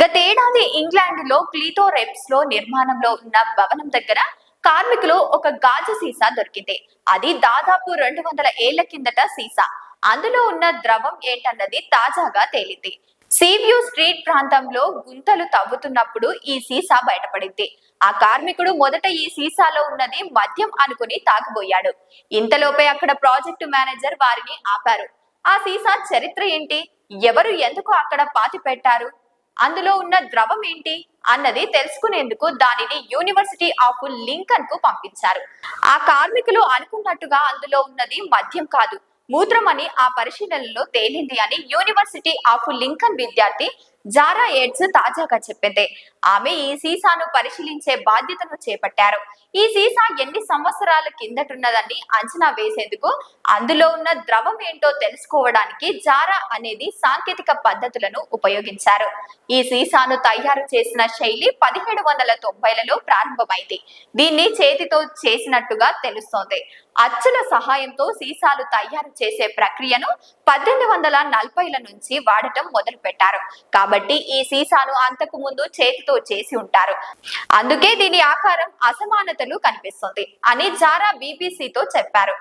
గతేడాది ఇంగ్లాండ్లో క్లీటో రెప్స్లో నిర్మాణంలో ఉన్న భవనం దగ్గర కార్మికులు ఒక గాజు సీసా దొరికింది. అది దాదాపు రెండు వందల ఏళ్ళ కిందట సీసా. అందులో ఉన్న ద్రవం ఏంటన్నది తాజాగా తేలింది. సీవ్యూ స్ట్రీట్ ప్రాంతంలో గుంతలు తవ్వుతున్నప్పుడు ఈ సీసా బయటపడింది. ఆ కార్మికుడు మొదట ఈ సీసాలో ఉన్నది మద్యం అనుకుని తాగబోయాడు ఇంతలోపే అక్కడ ప్రాజెక్టు మేనేజర్ వారిని ఆపారు. ఆ సీసా చరిత్ర ఏంటి? ఎవరు ఎందుకు అక్కడ పాతి పెట్టారు అందులో ఉన్న ద్రవం ఏంటి అన్నది తెలుసుకునేందుకు దానిని యూనివర్సిటీ ఆఫ్ లింకన్కు పంపించారు. ఆ కార్మికులు అనుకున్నట్టుగా అందులో ఉన్నది మద్యం కాదు. మూత్రమని ఆ పరిశీలనలో తేలింది అని యూనివర్సిటీ ఆఫ్ లింకన్ విద్యార్థి జారా ఎయిడ్స్ తాజాగా చెప్పింది. ఆమె ఈ సీసాను పరిశీలించే బాధ్యతను చేపట్టారు. ఈ సీసా ఎన్ని సంవత్సరాల కిందటున్నదని అంచనా వేసేందుకు అందులో ఉన్న ద్రవం ఏంటో తెలుసుకోవడానికి జారా అనేది సాంకేతిక పద్ధతులను ఉపయోగించారు. ఈ సీసాను తయారు చేసిన శైలి పదిహేడు వందల తొంభైలలో ప్రారంభమైంది. దీన్ని చేతితో చేసినట్టుగా తెలుస్తోంది. అచ్చుల సహాయంతో సీసాలు తయారు చేసే ప్రక్రియను పద్దెనిమిది వందల నలభైల నుంచి వాడటం మొదలు పెట్టారు కాబట్టి ఈ సీసాను అంతకు ముందు చేతితో చేసి ఉంటారు. అందుకే దీని ఆకారం అసమానతలు కనిపిస్తుంది అని జారా బీబీసీతో చెప్పారు.